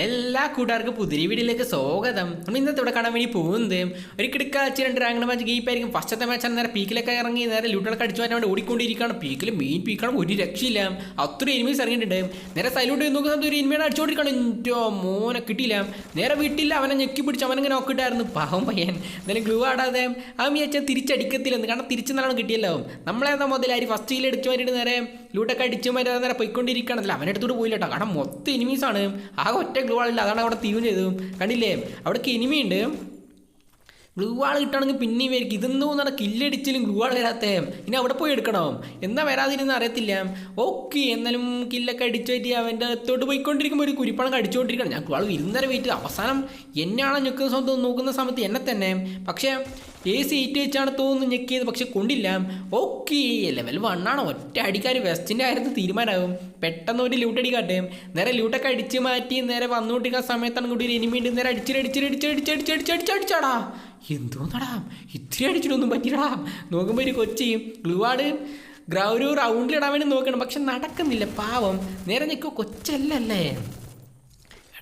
എല്ലാ കൂട്ടുകാർക്കും പുതിരി വീടിലേക്ക് സ്വാഗതം. നമ്മൾ ഇന്നത്തെ ഇവിടെ കാണാൻ വേണ്ടി പോകുന്നത് ഒരു കിടക്കാഴ്ച രണ്ട് റാങ്ക് മാച്ച് ഗെയിപ്പായിരിക്കും ഫസ്റ്റത്തെ മാച്ചാണ് നേരെ പീക്കിലൊക്കെ ഇറങ്ങി നേരെ ലൂട്ടുകളൊക്കെ അടിച്ചു മാറ്റാൻ വേണ്ടി ഓടിക്കൊണ്ടിരിക്കുകയാണ്. പീക്കിൽ മെയിൻ പീക്കാണ് ഒരു രക്ഷയില്ല. അത്ര എനിമീസ് ഇറങ്ങിയിട്ടുണ്ട്. നേരെ സൈലൂട്ട് നോക്കുന്ന ഒരു എനിമിയാണ് അടിച്ചുകൊണ്ടിരിക്കണം എന്റെ മോനെ കിട്ടിയില്ല. നേരെ വീട്ടില്ല അവനെ ഞെക്കി പിടിച്ച് അവനങ്ങനെ നോക്കിയിട്ടായിരുന്നു. പാവം പയ്യൻ. എന്തായാലും ഗ്ലൂ ആടാതെ ആ മിയച്ച തിരിച്ചടിക്കത്തില്ലെന്ന്. കാരണം തിരിച്ച് നല്ലോണം കിട്ടിയല്ലോ. നമ്മളെന്താ മുതലായി ഫസ്റ്റ് ഹീൽ അടിച്ചു നേരെ ലൂട്ടൊക്കെ അടിച്ച് മാറ്റി നേരെ പോയിക്കൊണ്ടിരിക്കുകയാണല്ലോ. അവനടുത്തോട്ട് പോയില്ല കേട്ടോ കാരണം മൊത്തം എനിമീസാണ്. ആകെ ഒറ്റ ഗ്ലൂ ആളില്ല. അതാണ് അവിടെ തീവും ചെയ്തു കണ്ടില്ലേ? അവിടേക്ക് എനിമിയുണ്ട്. ഗ്ലൂ ആൾ കിട്ടുകയാണെങ്കിൽ പിന്നെയും വരിക്കും ഇതെന്തോ എന്നാണ് കില്ലടിച്ചാലും ഗ്ലൂ ആൾ വരാത്തേ. ഇനി അവിടെ പോയി എടുക്കണം. എന്താ വരാതിരുന്ന് അറിയത്തില്ല. ഓക്കെ എന്നാലും കില്ലൊക്കെ അടിച്ചു പറ്റി അവന്റെ അടുത്തോട്ട് പോയിക്കൊണ്ടിരിക്കുമ്പോൾ ഒരു കുരിപ്പണം അടിച്ചുകൊണ്ടിരിക്കണം ഞാൻ ഗ്ലൂ ആൾ ഇരുന്നര വെയിറ്റ് അവസാനം എന്നെയാണ് ഞെക്കുന്ന സ്വന്തം നോക്കുന്ന സമയത്ത് എന്നെ തന്നെ. പക്ഷേ എ സി എയ്റ്റ് വെച്ചാണ് തോന്നുന്നു ഞെക്കിയത്. പക്ഷെ കൊണ്ടില്ല. ഓക്കെ ലെവൽ വണ്ണാണ് ഒറ്റ അടിക്കാർ വെസ്റ്റിന്റെ കാര്യത്തിൽ തീരുമാനമാകും. പെട്ടെന്ന് ഒരു ലൂട്ട് അടിക്കാട്ടെ. നേരെ ലൂട്ടൊക്കെ അടിച്ച് മാറ്റി നേരെ വന്നുകൊണ്ടിരിക്കുന്ന സമയത്താണ് കൂടി ഒരു എനിമി ഉണ്ട് നേരെ അടിച്ചിട്ട് അടിച്ചിട്ട് അടിച്ച് അടിച്ച് അടിച്ച് അടിച്ച് അടിച്ചാടാ എന്തോന്നടാ? ഇത്തിരി അടിച്ചിട്ടൊന്നും പറ്റില്ലടാ. നോക്കുമ്പോൾ ഒരു കൊച്ചി ഗ്ലൂവാട് ഗ്ര റൗണ്ടിലിടാൻ വേണ്ടി നോക്കണം. പക്ഷെ നടക്കുന്നില്ല. പാവം. നേരെ നിൽക്കുക കൊച്ചല്ലല്ലേ.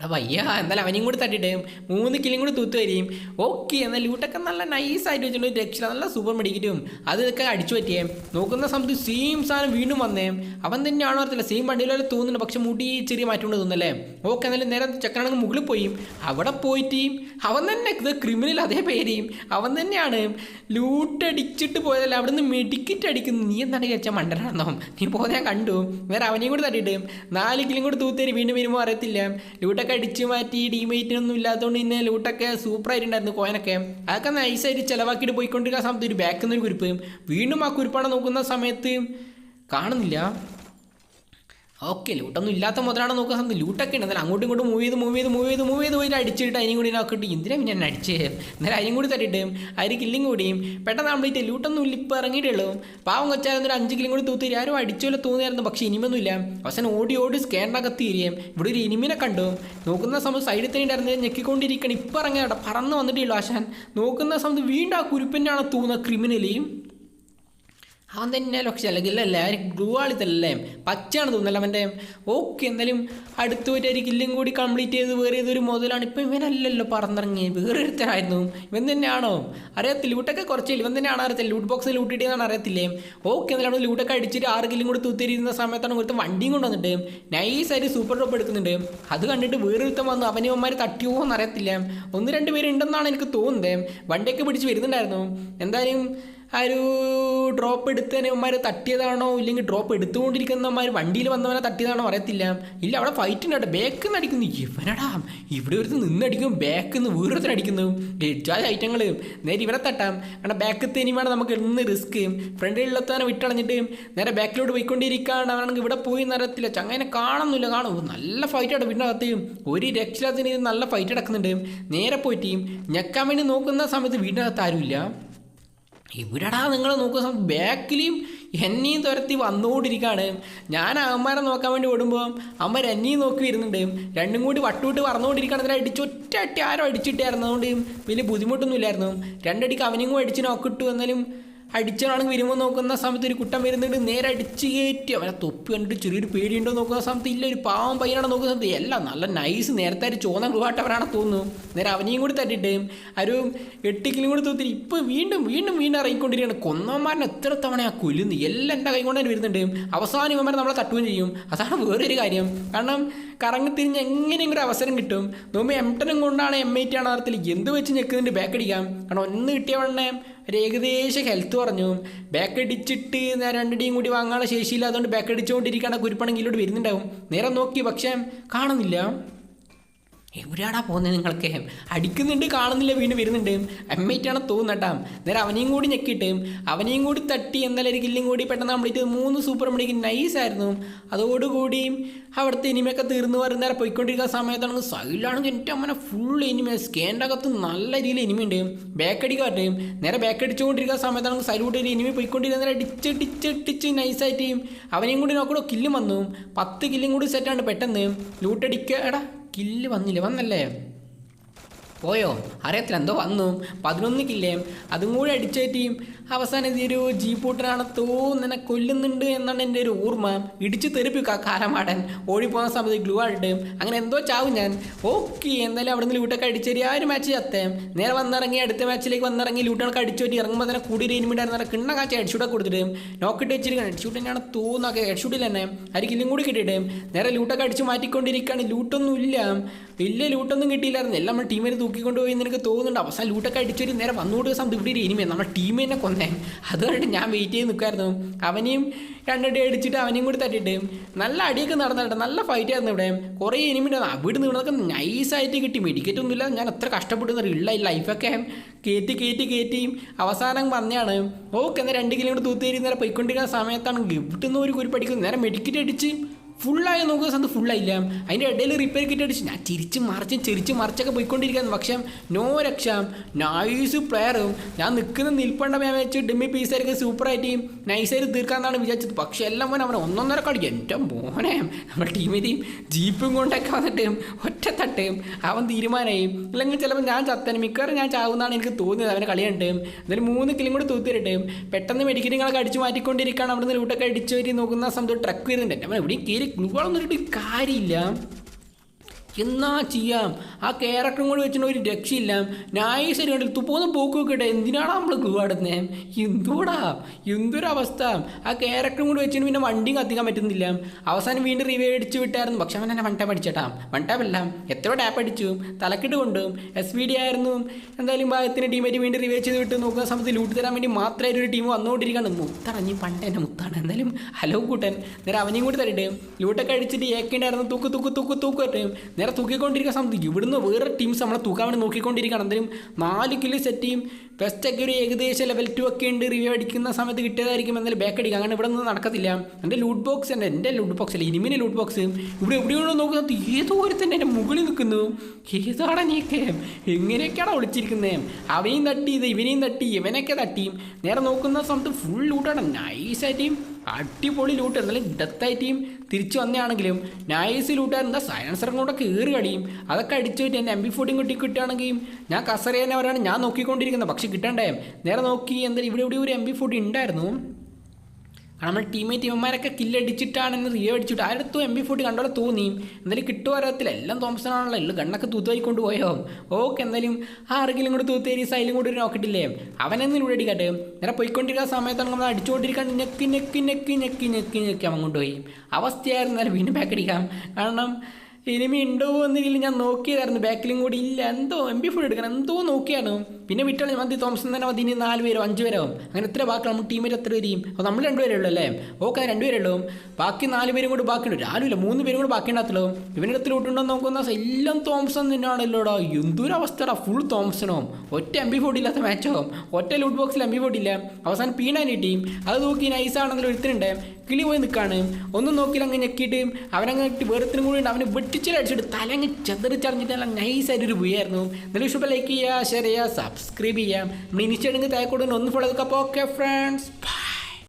എടാ വയ്യ എന്നാലും അവനെയും കൂടി തട്ടിട്ടേയും മൂന്ന് കിലും കൂടി തൂത്ത് വരികയും. ഓക്കെ എന്നാൽ ലൂട്ടൊക്കെ നല്ല നൈസായിട്ട് വെച്ചിട്ടുണ്ട്. രക്ഷ നല്ല സൂപ്പർ മെഡിക്കറ്റും അതൊക്കെ അടിച്ചു പറ്റിയേ. നോക്കുന്ന സമയത്ത് സെയിം സാധനം വീണ്ടും വന്നേ. അവൻ തന്നെയാണോ അറിയത്തില്ല. സെയിം വണ്ടിയിലെ തോന്നുന്നുണ്ട്. പക്ഷെ മുടി ചെറിയ മാറ്റം തോന്നുന്നല്ലേ? ഓക്കെ എന്നാലും നേരെ ചെക്കനാണെങ്കിൽ മുകളിൽ പോയി. അവിടെ പോയിട്ട് അവൻ തന്നെ ഇത് ക്രിമിനൽ അതേ പേരെയും അവൻ തന്നെയാണ് ലൂട്ട് അടിച്ചിട്ട് പോയതല്ല അവിടെ നിന്ന് മെഡിക്കറ്റ് അടിക്കുന്നു. നീ എന്താണ് വിചാരിച്ചാൽ മണ്ടനാണെന്നോ? നീ ഞാൻ കണ്ടു. വേറെ അവനെയും കൂടി തട്ടിയിട്ട് നാല് കിലും കൂടി തൂത്തേരി വീണ്ടും വരുമ്പോൾ അറിയത്തില്ല. ലൂട്ടൊക്കെ അടിച്ച് മാറ്റി ഡീമേറ്റിനൊന്നും ഇല്ലാത്തതുകൊണ്ട് പിന്നെ ലൂട്ടൊക്കെ സൂപ്പറായിട്ടുണ്ടായിരുന്നു കോയനൊക്കെ അതൊക്കെ നൈസായിട്ട് ചിലവാക്കിയിട്ട് പോയിക്കൊണ്ടിരിക്കുന്ന സമയത്ത് ഒരു ബാക്കിൽ നിന്ന് ഒരു കുരിപ്പ്. വീണ്ടും ആ കുരിപ്പാണ് നോക്കുന്ന സമയത്ത് കാണുന്നില്ല. ഓക്കെ ലൂട്ടൊന്നും ഇല്ലാത്ത മുതലാണ് നോക്കുക സമയത്ത് ലൂട്ടൊക്കെ ഉണ്ട്. എന്നാലും അങ്ങോട്ടും ഇങ്ങോട്ടും മൂവ് ചെയ്ത് മൂവ് ചെയ്ത് മൂവ് ചെയ്ത് മൂവ് ചെയ്ത് പോയിട്ട് അടിച്ചിട്ട് അതിനും കൂടി നോക്കിയിട്ട് എന്തിനാ പിന്നെ എന്നെ അടിച്ച്? എന്നാലും അതിനും കൂടി തട്ടിട്ട് അതിന് കില്ലും കൂടിയും പെട്ടെന്ന് കംപ്ലീറ്റ് ലൂട്ടൊന്നും ഇല്ല ഇപ്പം ഇറങ്ങിയിട്ടുള്ളൂ പാവം കൊച്ചാൽ ഒരു അഞ്ച് കിലും കൂടി തൂത്തി ആരും അടിച്ചോലെ തോന്നിയായിരുന്നു പക്ഷേ ഇനിമൊന്നുമില്ല അവസാനം ഓടി ഓടി സ്കാനകത്ത് കത്തിയിരിക്കും ഇവിടെ ഒരു ഇനിമിനെ കണ്ടു. നോക്കുന്ന സമയത്ത് സൈഡിൽ തന്നെ ഉണ്ടായിരുന്നു ഞെക്കിക്കൊണ്ടിരിക്കണം ഇപ്പം ഇറങ്ങിയാട്ടെ പറന്ന് വന്നിട്ടേ ഉള്ളൂ ആശാൻ. നോക്കുന്ന സമയത്ത് വീണ്ടും ആ കുരുപ്പിന്റെ ആണ് തോന്നുന്ന ക്രിമിനലിയും അവൻ തന്നെ ലൊക്കെ അല്ലെങ്കിൽ എല്ലാവരും ഗ്ലൂ ആളിത്തല്ലേ പച്ചയാണ് തോന്നുന്നല്ല അവന്റെ? ഓക്കെ എന്തായാലും അടുത്ത് പോയിട്ട് ഒരു കില്ലും കൂടി കംപ്ലീറ്റ് ചെയ്ത് വേറെ ഏതൊരു മുതലാണ് ഇപ്പം ഇവനല്ലല്ലോ പറന്നിറങ്ങി വേറെ ഒരുത്തരായിരുന്നു ഇവൻ തന്നെയാണോ? അറിയത്തില്ല. ലൂട്ടൊക്കെ കുറച്ച് ഇവൻ തന്നെയാണ് അറിയത്തില്ല? ലൂട്ട് ബോക്സ് ലൂട്ട് ഇട്ടിയെന്നാണ് അറിയത്തില്ലേ? ഓക്കെ അവിടെ ലൂട്ടൊക്കെ അടിച്ചിട്ട് ആറ് കില്ലും കൂടി തൂത്തിരിക്കുന്ന സമയത്താണ് ഒരുത്ത വണ്ടിയും കൊണ്ടുവന്നിട്ട് നൈസായിട്ട് സൂപ്പർ ഡ്രോപ്പ് എടുക്കുന്നുണ്ട്. അത് കണ്ടിട്ട് വേറൊരുത്തം വന്നു. അവനവന്മാർ തട്ടിയോ എന്ന് അറിയത്തില്ല ഒന്ന് രണ്ട് പേരുണ്ടെന്നാണ് എനിക്ക് തോന്നുന്നത്. വണ്ടിയൊക്കെ പിടിച്ച് വരുന്നുണ്ടായിരുന്നു. എന്തായാലും ആ ഒരു ഡ്രോപ്പ് എടുത്തവന്മാർ തട്ടിയതാണോ? ഇല്ലെങ്കിൽ ഡ്രോപ്പ് എടുത്തുകൊണ്ടിരിക്കുന്നവന്മാർ വണ്ടിയിൽ വന്നവനെ തട്ടിയതാണോ അറിയത്തില്ല. ഇല്ല അവിടെ ഫൈറ്റ് ഉണ്ട് ബാക്ക് നിന്ന് അടിക്കുന്നു. ഇവനടാ ഇവിടെ ഒരു നിന്നടിക്കും ബാക്ക് നിന്ന് വീറത്തിന് അടിക്കുന്നു. എച്ചാൽ ഐറ്റങ്ങൾ നേരെ ഇവനെ തട്ടാം. കാരണം ബാക്ക് തനിമാണ് നമുക്ക് ഇന്ന് റിസ്ക് ഫ്രണ്ടിലുള്ളത്തവനെ വിട്ടളഞ്ഞിട്ട് നേരെ ബാക്കിലോട്ട് പോയിക്കൊണ്ടിരിക്കുകയാണ്. അവനാണെങ്കിൽ ഇവിടെ പോയി എന്നറിയത്തില്ല ചങ്ങനെ കാണുന്നില്ല. കാണും. നല്ല ഫൈറ്റ് ആണ് വീടിനകത്ത് ഒരു രക്ഷത്തിന് നല്ല ഫൈറ്റ് നടക്കുന്നുണ്ട്. നേരെ പോയിട്ട് ഞെക്കാൻ വേണ്ടി നോക്കുന്ന സമയത്ത് വീടിനകത്ത് ആരുമില്ല. ഇവിടെടാ നിങ്ങൾ നോക്കുന്ന സമയത്ത് ബാക്കിലെയും എന്നെയും തുരത്തി വന്നുകൊണ്ടിരിക്കുകയാണ് ഞാൻ അമ്മമാരെ നോക്കാൻ വേണ്ടി ഓടുമ്പോൾ അമ്മ എന്നെയും നോക്കി വരുന്നുണ്ട്. രണ്ടും കൂടി വട്ടുവിട്ട് പറന്നുകൊണ്ടിരിക്കുകയാണ് അതിനെ അടിച്ച് ഒറ്റ അട്ടി ആരോ അടിച്ചിട്ടായിരുന്നു. അതുകൊണ്ട് വലിയ ബുദ്ധിമുട്ടൊന്നും ഇല്ലായിരുന്നു രണ്ടടിക്ക് അവനും കൂടി അടിച്ച് നോക്കിട്ടു എന്നാലും അടിച്ചാണെങ്കിൽ വരുമ്പോൾ നോക്കുന്ന സമയത്ത് ഒരു കുട്ടൻ വരുന്നുണ്ട് നേരെ അടിച്ച് കയറ്റി. അവനെ തൊപ്പി കണ്ടിട്ട് ചെറിയൊരു പേടിയുണ്ടോ നോക്കുന്ന സമയത്ത് ഇല്ല ഒരു പാവം പയ്യനാണ് നോക്കുന്ന സമയത്ത് എല്ലാം നല്ല നൈസ് നേരത്തെ ഒരു ചോന്ന ഗ്ലൂവാട്ടവരാണ് തോന്നുന്നു. നേരെ അവനെയും കൂടി തട്ടിട്ട് ഒരു എട്ടിക്കിലും കൂടി തൂത്തി ഇപ്പം വീണ്ടും വീണ്ടും വീണ്ടും ഇറങ്ങിക്കൊണ്ടിരിക്കുകയാണ്. കൊന്നവന്മാരനെ എത്ര തവണ ആ കൊല്ലുന്നു എല്ലാം എന്റെ കൈ കൊണ്ട് തന്നെ വരുന്നുണ്ട്. അവസാനം ഇവന്മാരെ നമ്മളെ തട്ടുകയും ചെയ്യും. അതാണ് വേറൊരു കാര്യം. കാരണം കറങ്ങി തിരിഞ്ഞ് എങ്ങനെയെങ്കിലും ഒരു അവസരം കിട്ടും. നോമ്പ് എംടനും കൊണ്ടാണ് എം ഐ ടി ആണ് അർത്ഥത്തിൽ എന്ത് വെച്ച് ഞെക്കുന്നുണ്ട് ബാക്ക് അടിക്കാം. കാരണം ഒന്ന് കിട്ടിയ കിട്ടിയവണ്ണെ ഒരു ഏകദേശം ഹെൽത്ത് പറഞ്ഞു ബാക്ക് അടിച്ചിട്ട് ഞാൻ രണ്ടടിയും കൂടി വാങ്ങാനുള്ള ശേഷിയില്ല അതുകൊണ്ട് ബാക്ക് അടിച്ചുകൊണ്ടിരിക്കുകയാണ് കുരിപ്പണെങ്കിലോട്ട് വരുന്നുണ്ടാവും. നേരെ നോക്കി പക്ഷേ കാണുന്നില്ല. എവിടെയാടാ പോകുന്നത് നിങ്ങൾക്ക് അടിക്കുന്നുണ്ട് കാണുന്നില്ല വീണ്ടും വരുന്നുണ്ട്. അമ്മയ്ക്കാണ് തോന്നട്ടാ നേരെ അവനെയും കൂടി ഞെക്കിയിട്ട് അവനെയും കൂടി തട്ടി എന്നാലും ഒരു കില്ലും കൂടി പെട്ടെന്ന് കംപ്ലീറ്റ് മൂന്ന് സൂപ്പർ മണിക്ക് നൈസ് ആയിരുന്നു. അതോടുകൂടി അവിടുത്തെ ഇനിമയൊക്കെ തീർന്നു. വരുന്ന നേരം പോയിക്കൊണ്ടിരിക്കുന്ന സമയത്താണെങ്കിൽ സൈഡിലാണെങ്കിൽ എന്റെ അമ്മനെ ഫുൾ ഇനിമ സ്കാന്റെ അകത്ത് നല്ല രീതിയിൽ എനിമയുണ്ട്. പറ്റും നേരെ ബാക്ക് അടിച്ചുകൊണ്ടിരിക്കുന്ന സമയത്താണ് സൈഡിലോട്ട് ഒരു എനിമി പോയിക്കൊണ്ടിരിക്കുന്ന നേരം അടിച്ച് ടിച്ച് ടിച്ച് നൈസായിട്ട് അവനെയും കൂടി നോക്കണോ കില്ലും വന്നു. പത്ത് കില്ലും കൂടി സെറ്റാണ് പെട്ടെന്ന്. ലൂട്ടടിക്കുക എടാ കില്ല് വന്നില്ല? വന്നല്ലേ? പോയോ? അറിയത്തില്ല. എന്തോ വന്നു. പതിനൊന്നിക്കില്ലേ അതും കൂടി അടിച്ചേറ്റിയും അവസാനം ഇതൊരു ജീപ്പൂട്ടനാണ് തോന്നുന്നെ കൊല്ലുന്നുണ്ട് എന്നാണ് എന്റെ ഒരു ഓർമ്മ. ഇടിച്ച് തെറിപ്പിക്കുക കാലമാടൻ ഓടിപ്പോകുന്ന സമയത്ത് ഗ്ലൂ ആയിട്ട് അങ്ങനെ എന്തോ ചാവും ഞാൻ. ഓക്കെ എന്തായാലും അവിടെ നിന്ന് ലൂട്ടൊക്കെ അടിച്ചേരി. ആ ഒരു മാച്ച് ചത്തേം. നേരെ വന്നിറങ്ങി അടുത്ത മാച്ചിലേക്ക് വന്നിറങ്ങി ലൂട്ടുകൾക്ക് അടിച്ചോറ്റി ഇറങ്ങുമ്പോൾ തന്നെ കൂടി ഒരു നല്ല കിണ്ണ കാച്ച ഹെഡ്ഷൂട്ടൊക്കെ കൊടുത്തിട്ട്. നോക്കിട്ട് വെച്ചിരിക്കണം ഹെഡ്ഷൂട്ട് തന്നെയാണ് തോന്നുക ഹെഡ്ഷൂട്ടിൽ തന്നെ. ഒരു കില്ലും കൂടി കിട്ടിയിട്ട്. നേരെ ലൂട്ടൊക്കെ അടിച്ച് മാറ്റിക്കൊണ്ടിരിക്കുകയാണ്. ലൂട്ടൊന്നും ഇല്ല. വലിയ ലൂട്ടൊന്നും കിട്ടിയില്ലായിരുന്നു. എല്ലാം നമ്മൾ ടീമിനെ തൂക്കിക്കൊണ്ട് പോയി എന്ന് എനിക്ക് തോന്നുന്നുണ്ട്. അവസാനം ലൂട്ടൊക്കെ അടിച്ചൊരു നേരെ വന്നുകൊണ്ട് സമയത്ത് ഇവിടെ ഒരു ഇനിമേ നമ്മുടെ ടീമിനെ കൊന്നേ. അതുകൊണ്ട് ഞാൻ വെയിറ്റ് ചെയ്ത് നിൽക്കുമായിരുന്നു അവനെയും രണ്ടടി അടിച്ചിട്ട് അവനെയും കൂടി തട്ടിട്ട് നല്ല അടിയൊക്കെ നടന്നിട്ട് നല്ല ഫൈറ്റ് ആയിരുന്നു ഇവിടെ. കുറേ എനിമിന്റെ അവിടെ നിന്നതൊക്കെ നൈസായിട്ട് കിട്ടി. മെഡിക്കറ്റ് ഒന്നുമില്ല. ഞാൻ കഷ്ടപ്പെടുന്ന. ഉള്ള ഈ ലൈഫൊക്കെ കയറ്റി കയറ്റി കയറ്റി അവസാനം വന്നെയാണ് ഓക്കെ എന്നാൽ രണ്ട് കിലോ തൂത്തേരി നേരെ പോയിക്കൊണ്ടിരിക്കുന്ന സമയത്താണ് ഗിഫ്റ്റ് ഒരു കുരിപ്പടിക്കുന്നത് നേരെ മെഡിക്കറ്റ് അടിച്ച് ഫുള്ളായി നോക്കുന്ന സ്ഥലത്ത് ഫുള്ളായില്ല അതിന്റെ ഇടയിൽ റിപ്പയർ കിറ്റ് അടിച്ച് ഞാൻ തിരിച്ച് മറിച്ചും ചിരിച്ച് മറിച്ചൊക്കെ പോയിക്കൊണ്ടിരിക്കുന്നു പക്ഷേ നോ രക്ഷ. നൈസ് പ്ലെയറും ഞാൻ നിൽക്കുന്ന നിൽപ്പണ്ട ഞാൻ വെച്ച് ഡെമ്മി പീസായിരിക്കും സൂപ്പറായിട്ട് നൈസായിട്ട് തീർക്കാമെന്നാണ് വിചാരിച്ചത്. പക്ഷേ എല്ലാം പോലെ അവനെ ഒന്നൊന്നര കളി എന്റെ മോനെ നമ്മുടെ ടീമിന്റെയും ജീപ്പും കൊണ്ടൊക്കെ വന്നിട്ട് ഒറ്റത്തട്ട് അവൻ തീരുമാനമായി. അല്ലെങ്കിൽ ചിലപ്പോൾ ഞാൻ ചത്തന് മിക്കവാറും ഞാൻ ചാവുന്നതാണ് എനിക്ക് തോന്നിയത്. അവനെ കളിയുണ്ട് എന്നാലും മൂന്ന് കിലും കൂടി തൂത്തിരട്ടെ പെട്ടെന്ന് മെഡിക്കറ്റുകളൊക്കെ അടിച്ച് മാറ്റിക്കൊണ്ടിരിക്കുകയാണ്. അവിടെ നിന്ന് ലൂട്ടൊക്കെ അടിച്ചു വരി നോക്കുന്ന സമയത്ത് ട്രക്ക് വരുന്നുണ്ട്. അവൻ എവിടെയും കയറി ഗ്ലൂകളൊന്നും ഇട്ടിട്ട് കാര്യമില്ല എന്നാ ചെയ്യാം? ആ ക്യാരക്ടറും കൂടി വെച്ചിട്ട് ഒരു രക്ഷയില്ല. നൈസ് കണ്ടിൽ തുപ്പോന്ന് പോക്ക് നോക്കട്ടെ എന്തിനാണ് നമ്മൾ കൂടുന്നത് എന്തുകൂടാ എന്തൊരവസ്ഥ ആ ക്യാരക്ടറും കൂടി വെച്ചിട്ട് പിന്നെ വണ്ടിയും കത്തിക്കാൻ പറ്റുന്നില്ല. അവസാനം വീണ്ടും റിവേ അടിച്ച് വിട്ടായിരുന്നു. പക്ഷെ അവൻ എന്നെ വൺ ടാപ്പ് അടിച്ചേട്ടാ. വൺ ടാപ്പ് അല്ല. എത്ര ടാപ്പ് അടിച്ചു. തലക്കിട്ട് കൊണ്ടു. എസ് വി ഡി ആയിരുന്നു. എന്തായാലും ഭാഗത്തിന് ടീമേറ്റ് വീണ്ടും റിവേ ചെയ്ത് വിട്ട്. നോക്കുന്ന സമയത്ത് ലൂട്ട് തരാൻ വേണ്ടി മാത്രമായിട്ട് ഒരു ടീം വന്നുകൊണ്ടിരിക്കുകയാണ്. മുത്താണ് നീ പണ്ട് എന്റെ മുത്താണ്. എന്തായാലും ഹലോ കൂട്ടൻ. നേരെ അവനെയും കൂടി തരട്ടെ. ലൂട്ടൊക്കെ അടിച്ചിട്ട് ഏക്കേണ്ടായിരുന്നു തൂക്ക് തൂക്ക് തൂക്ക് തൂക്ക് തരട്ടെ നേരെ തൂക്കിക്കൊണ്ടിരിക്കാൻ സംബന്ധിക്കും ഇവിടുന്ന് വേറെ ടീംസ് നമ്മളെ തൂക്കാൻ വേണ്ടി നോക്കിക്കൊണ്ടിരിക്കുകയാണ്. എന്തായാലും നാല് കിലോ സെറ്റ് ചെയ്യും ബെസ്റ്റൊക്കെ ഒരു ഏകദേശം ലെവൽ ടു ഒക്കെ ഉണ്ട്. റിവ്യൂ അടിക്കുന്ന സമയത്ത് കിട്ടിയതായിരിക്കും. എന്നാലും ബാക്ക് അടിക്കുക. അങ്ങനെ ഇവിടെ നിന്ന് നടക്കത്തില്ല. എന്റെ ലൂട്ട് ബോക്സ് എന്റെ എന്റെ ലൂട്ട് ബോക്സ് അല്ല ഇനിമിനെ ലൂട്ട് ബോക്സ് ഇവിടെ എവിടെയാണോ നോക്കുന്നത്? ഏതോ തന്നെ എന്റെ മുകളിൽ നിൽക്കുന്നു. ഏതാണ് നീക്കെ എങ്ങനെയൊക്കെയാണ് ഒളിച്ചിരിക്കുന്നത് അവനെയും തട്ടി ഇത് ഇവനെയും തട്ടി ഇവനൊക്കെ തട്ടിയും നേരെ നോക്കുന്ന സമയത്ത് ഫുൾ ലൂട്ടാണ് നൈസായിട്ടും അടിപൊളി ലൂട്ട് എന്നാലും ഡെത്തായിട്ടും തിരിച്ചു വന്നതാണെങ്കിലും നൈസ് ലൂട്ടായിരുന്നു എന്താ സയൻസറും കൂടെ കയറി കടിയും അതൊക്കെ അടിച്ചു പറ്റി എന്റെ എം ബി ഫോർട്ടിയും കുട്ടി കിട്ടുകയാണെങ്കിൽ ഞാൻ കസറിയനവരാണ് ഞാൻ നോക്കിക്കൊണ്ടിരിക്കുന്നത്. പക്ഷേ കിട്ടണ്ടേ? നേരെ നോക്കി. എന്തായാലും ഇവിടെ ഇവിടെ ഒരു എം ബി ഫോർട്ടി ഉണ്ടായിരുന്നു. നമ്മൾ ടീമേറ്റ് ഇവന്മാരൊക്കെ കില്ലടിച്ചിട്ടാണ് എന്ന് റിയോ അടിച്ചിട്ട് ആരടുത്തും എം ബി ഫോർട്ടി കണ്ടോടെ തോന്നി. എന്തായാലും കിട്ടുമോ അറിയത്തില്ല. എല്ലാം തോമസൺ ആണല്ലോ എല്ലാം ഗണ്ണൊക്കെ തൂത്തുവായിക്കൊണ്ട് കൊണ്ടുപോയോ ഓക്കെ എന്തായാലും ആ ആർക്കെങ്കിലും കൂടെ തൂത്തേരി സൈലും കൂടി ഒരു നോക്കിട്ടില്ലേ അവനെന്ന് ഇവിടെ അടിക്കട്ടെ. നേരെ പോയിക്കൊണ്ടിരിക്കുന്ന സമയത്താണ് നമ്മൾ അടിച്ചുകൊണ്ടിരിക്കാൻ ഞെക്കി ഞെക്കി ഞെക്കി ഞെക്കി ഞെക്കി ഞെക്കി അവൻ കൊണ്ടുപോയി. അവസ്ഥയായിരുന്നു. എന്നാലും വീണ്ടും ബാക്ക് അടിക്കാം. കാരണം ഇനിമി ഉണ്ടോ എന്നെങ്കിലും ഞാൻ നോക്കിയതായിരുന്നു. ബാക്കിലും കൂടി ഇല്ല. എന്തോ എം ബി ഫുൾ എടുക്കണം. എന്തോ നോക്കിയാണ്? പിന്നെ വിട്ടാൽ മതി തോംസൺ തന്നെ മതി ഇനി നാല് പേരോ അഞ്ച് പേരോ. അങ്ങനെ എത്ര ബാക്കി നമ്മൾ ടീമിൽ എത്ര പേരെയും അപ്പോൾ നമ്മൾ രണ്ടുപേരേ ഉള്ളൂ അല്ലേ ഓക്കെ രണ്ടുപേരേ ഉള്ളൂ. ബാക്കി നാല് പേരും കൂടി ബാക്കിയുണ്ട്. ആരുമില്ല മൂന്ന് പേരും കൂടി ബാക്കി ഉണ്ടാകത്തുള്ളൂ. ഇവന്റെ അടുത്ത് ലൂട്ടുണ്ടോ നോക്കുന്ന എല്ലാം തന്നെയാണല്ലോടാ. എന്തൊരു അവസ്ഥടാ. ഫുൾ തോമസനോ. ഒറ്റ എം ബി ഫോർട്ടി ഇല്ലാത്ത ഒറ്റ ലൂട്ട് ബോക്സിൽ എം ബി ഫോർട്ടി ഇല്ല. അവസാനം പീണാൻ ടീം അത് നോക്കി നൈസാണെങ്കിൽ ഒരുത്തിനുണ്ട്. കിളി പോയി നിൽക്കാണ്. ഒന്നും നോക്കിയില്ല അങ്ങ് ഞെക്കിയിട്ട്. അവനങ്ങ് വേറെത്തിനും കൂടി ഉണ്ട്. അവന് വെട്ടിച്ചിലടിച്ചിട്ട് തലങ്ങ് ചെതറിച്ചറിഞ്ഞിട്ട് നല്ല നൈസായിട്ടൊരു വീയായിരുന്നു നല്ല ഇഷ്ടപ്പെട്ട ലൈക്ക് ചെയ്യുക ഷെയർ ചെയ്യുക സബ്സ്ക്രൈബ് ചെയ്യാം. നമ്മൾ ഇനിഷ്യേറ്റെങ്കിൽ താഴെ ഒന്ന് ഫോളോ ഓക്കെ ഫ്രണ്ട്സ്